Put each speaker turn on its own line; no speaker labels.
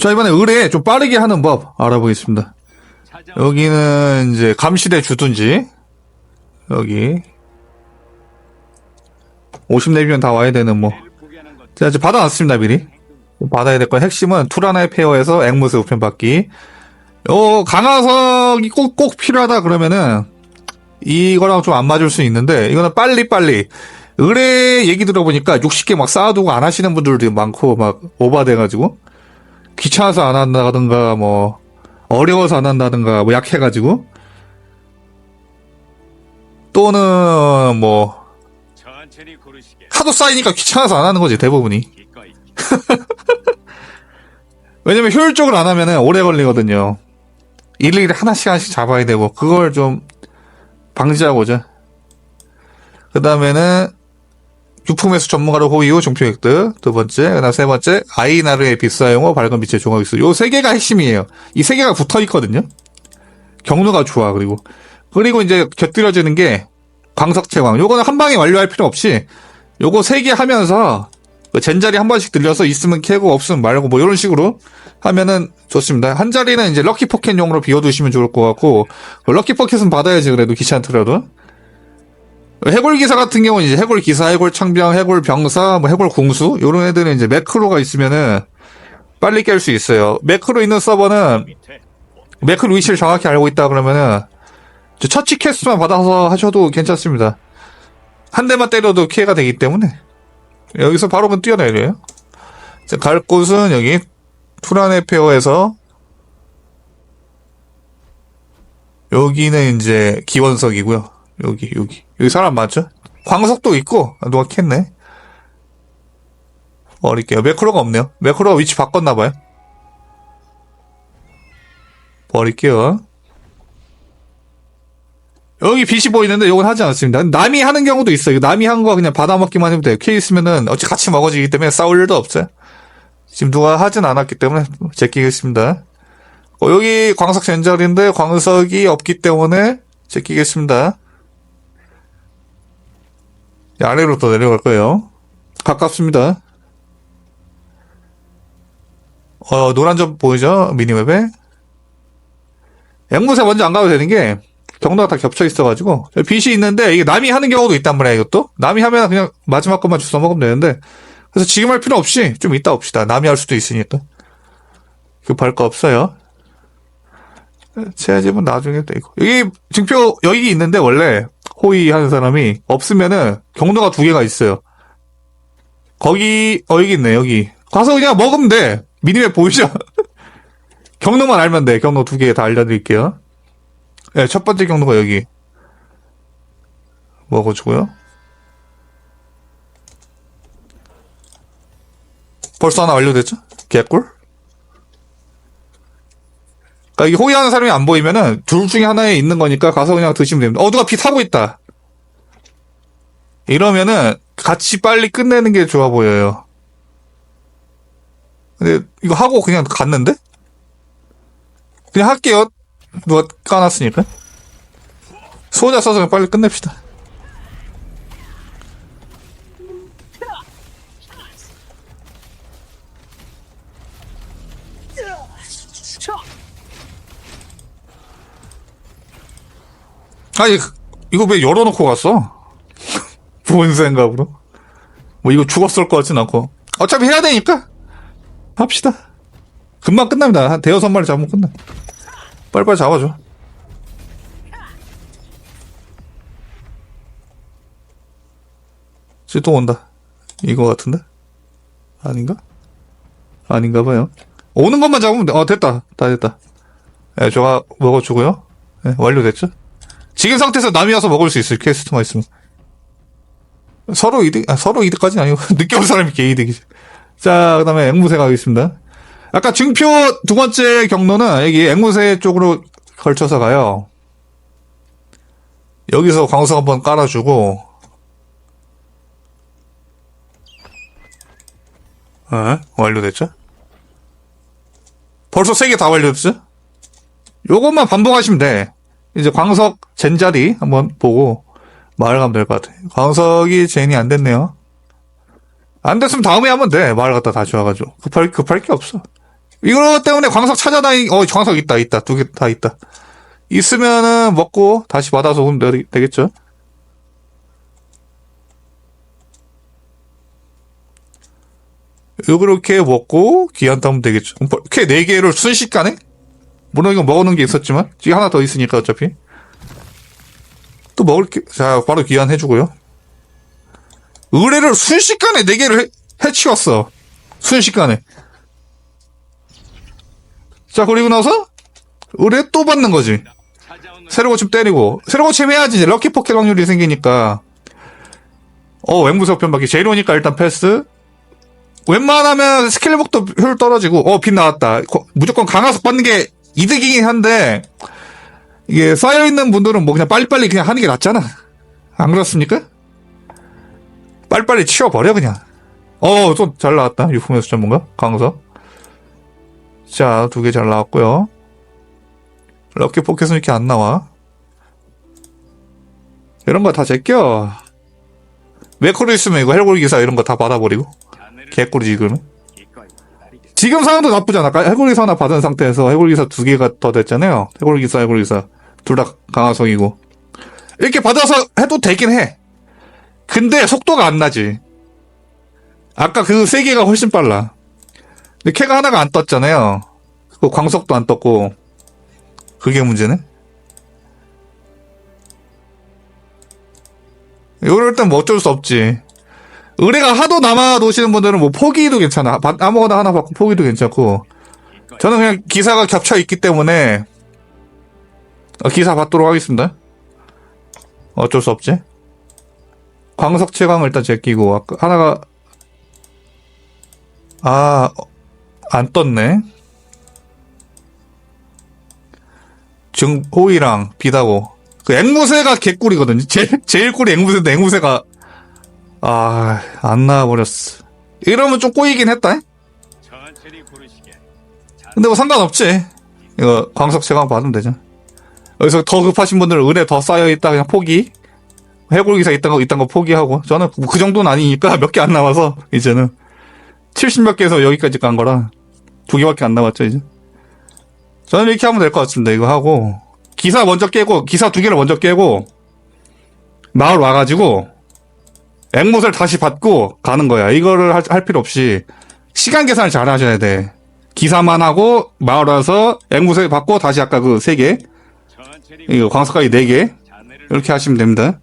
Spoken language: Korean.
자, 이번에 의뢰 좀 빠르게 하는 법 알아보겠습니다. 여기는 이제 감시대 주둔지. 여기. 50 내비면 다 와야 되는 뭐. 자, 이제 받아놨습니다, 미리. 받아야 될 건 핵심은 투라나의 페어에서 앵무새 우편 받기. 요, 강화석이 꼭, 꼭 필요하다 그러면은, 이거랑 좀 안 맞을 수 있는데, 이거는 빨리 빨리. 의뢰 얘기 들어보니까 60개 막 쌓아두고 안 하시는 분들도 많고, 막, 오바돼가지고. 귀찮아서 안 한다든가, 뭐, 어려워서 안 한다든가, 뭐, 약해가지고. 또는, 뭐. 하도 쌓이니까 귀찮아서 안 하는 거지, 대부분이. 왜냐면 효율적으로 안 하면은 오래 걸리거든요. 일일이 하나씩 하나씩 잡아야 되고, 그걸 좀 방지하고자. 그 다음에는, 유품회수 전문가로 호의 후 종표 획득. 두 번째, 그 다음 세 번째, 아이나르의 빛사용호 밝은 빛의 종합기술. 요세 개가 핵심이에요. 이 세 개가 붙어 있거든요. 경로가 좋아, 그리고. 그리고 이제 곁들여지는 게, 광석 채광. 요거는 한 방에 완료할 필요 없이, 요거 세 개 하면서, 그 젠자리 한 번씩 들려서 있으면 캐고 없으면 말고 뭐 이런 식으로 하면은 좋습니다. 한 자리는 이제 럭키 포켓용으로 비워두시면 좋을 것 같고 그 럭키 포켓은 받아야지 그래도 귀찮더라도 해골 기사 같은 경우는 이제 해골 기사, 해골 창병, 해골 병사, 뭐 해골 공수 이런 애들은 이제 매크로가 있으면은 빨리 깰 수 있어요. 매크로 있는 서버는 매크로 위치를 정확히 알고 있다 그러면은 저 처치 퀘스트만 받아서 하셔도 괜찮습니다. 한 대만 때려도 피해가 되기 때문에 여기서 바로 그 뛰어내려요. 자, 갈 곳은 여기 투라네 페어에서 여기는 이제 기원석이고요. 여기 여기 여기 사람 많죠? 광석도 있고 아, 누가 캤네. 버릴게요. 매크로가 없네요. 매크로가 위치 바꿨나 봐요. 버릴게요. 여기 빛이 보이는데 이건 하지 않았습니다. 남이 하는 경우도 있어요. 남이 한 거 그냥 받아먹기만 해도 돼요. 케이스면은 어찌 같이 먹어지기 때문에 싸울 일도 없어요. 지금 누가 하진 않았기 때문에 제끼겠습니다. 어, 여기 광석 젠절인데 광석이 없기 때문에 제끼겠습니다. 이 아래로 더 내려갈 거예요. 가깝습니다. 어, 노란 점 보이죠? 미니맵에. 앵무새 먼저 안 가도 되는 게 경로가 다 겹쳐 있어가지고 빛이 있는데 이게 남이 하는 경우도 있단 말이야 이것도 남이 하면 그냥 마지막 것만 주워 먹으면 되는데 그래서 지금 할 필요 없이 좀 이따 옵시다 남이 할 수도 있으니까 급할 거 없어요 제 집은 나중에 되고 여기 증표 여기 있는데 원래 호의 하는 사람이 없으면은 경로가 두 개가 있어요. 거기 어 여기 있네 여기. 가서 그냥 먹으면 돼. 미니맵 보이죠? 경로만 알면 돼. 경로 두 개 다 알려드릴게요. 네, 첫 번째 경로가 여기. 먹어주고요. 벌써 하나 완료됐죠? 개꿀? 그러니까 이게 호위하는 사람이 안 보이면은 둘 중에 하나에 있는 거니까 가서 그냥 드시면 됩니다. 어, 누가 비 타고 있다. 이러면은 같이 빨리 끝내는 게 좋아 보여요. 근데 이거 하고 그냥 갔는데? 그냥 할게요. 누가 까놨으니까. 소자 써서 빨리 끝냅시다. 아니, 이거 왜 열어놓고 갔어? 뭔 생각으로? 뭐 이거 죽었을 것 같진 않고. 어차피 해야 되니까. 합시다. 금방 끝납니다. 한 대여섯 마리 잡으면 끝나. 빨리빨리 잡아줘. 이제 또 온다. 이거 같은데? 아닌가? 아닌가 봐요. 오는 것만 잡으면 돼. 어, 됐다. 다 됐다. 예, 저가 먹어주고요. 예, 완료됐죠? 지금 상태에서 남이 와서 먹을 수 있어요. 퀘스트만 있으면. 서로 이득, 아, 서로 이득까지는 아니고, 늦게 온 사람이 개이득이지. 자, 그 다음에 앵무새 가겠습니다. 아까 증표 두 번째 경로는 여기 앵무새 쪽으로 걸쳐서 가요. 여기서 광석 한번 깔아주고, 어, 완료됐죠? 벌써 세 개 다 완료됐죠? 요것만 반복하시면 돼. 이제 광석 젠 자리 한번 보고 마을 가면 될 것 같아. 광석이 젠이 안 됐네요. 안 됐으면 다음에 하면 돼. 마을 갖다 다시 와가지고. 급할, 급할 게 없어. 이거 때문에 광석 찾아다니, 어, 광석 있다, 있다. 두 개 다 있다. 있으면은 먹고 다시 받아서 오면 되- 되겠죠? 이렇게 먹고 귀한 따면 되겠죠. 이렇게 네 개를 순식간에? 물론 이거 먹어놓은 게 있었지만, 지금 하나 더 있으니까 어차피. 또 먹을 게, 자, 바로 귀한 해주고요. 의뢰를 순식간에 네 개를 해, 해치웠어. 순식간에. 자, 그리고 나서, 의뢰 또 받는 거지. 새로 고침 때리고, 새로 고침 해야지 이제 럭키 포켓 확률이 생기니까. 어, 앵무새 편받기. 제로니까 일단 패스. 웬만하면 스킬복도 효율 떨어지고, 어, 빛 나왔다. 거- 무조건 강화석 받는 게 이득이긴 한데, 이게 쌓여 있는 분들은 뭐 그냥 빨리빨리 그냥 하는 게 낫잖아. 안 그렇습니까? 빨리빨리 치워버려, 그냥. 어, 좀 잘 나왔다. 유품에서 전문가. 강화석. 자, 두 개 잘 나왔고요. 럭키 포켓은 이렇게 안 나와. 이런 거 다 제껴. 매크로 있으면 이거 해골 기사 이런 거 다 받아버리고. 개꿀이지, 그러면. 지금 상황도 나쁘잖아. 아까 해골 기사 하나 받은 상태에서 해골 기사 두 개가 더 됐잖아요. 해골 기사, 해골 기사. 둘 다 강화성이고. 이렇게 받아서 해도 되긴 해. 근데 속도가 안 나지. 아까 그 세 개가 훨씬 빨라. 근데 캐가 하나가 안 떴잖아요. 그 광석도 안 떴고. 그게 문제네. 이럴 땐뭐 어쩔 수 없지. 의뢰가 하도 남아 놓으시는 분들은 뭐 포기도 괜찮아. 바- 아무거나 하나 받고 포기도 괜찮고. 저는 그냥 기사가 겹쳐 있기 때문에 어, 기사 받도록 하겠습니다. 어쩔 수 없지. 광석 채광을 일단 제끼고 하나가 아, 어, 안 떴네. 증호이랑 비다고. 그 앵무새가 개꿀이거든요. 제일, 제일 꿀이 앵무새인데 앵무새가 아, 안 나와버렸어. 이러면 좀 꼬이긴 했다. 근데 뭐 상관없지. 이거 광석 채광 받으면 되죠. 여기서 더 급하신 분들은 은혜 더 쌓여있다 그냥 포기. 해골기사 있던 거, 있던 거 포기하고. 저는 그 정도는 아니니까 몇 개 안 남아서, 이제는. 70 몇 개에서 여기까지 간 거라. 두 개밖에 안 남았죠, 이제. 저는 이렇게 하면 될 것 같습니다, 이거 하고. 기사 먼저 깨고, 기사 두 개를 먼저 깨고, 마을 와가지고, 앵못을 다시 받고 가는 거야. 이거를 할, 할 필요 없이, 시간 계산을 잘 하셔야 돼. 기사만 하고 마을 와서 앵무새 받고 다시 아까 그 세 개, 이거 광석까지 네 개 이렇게 하시면 됩니다.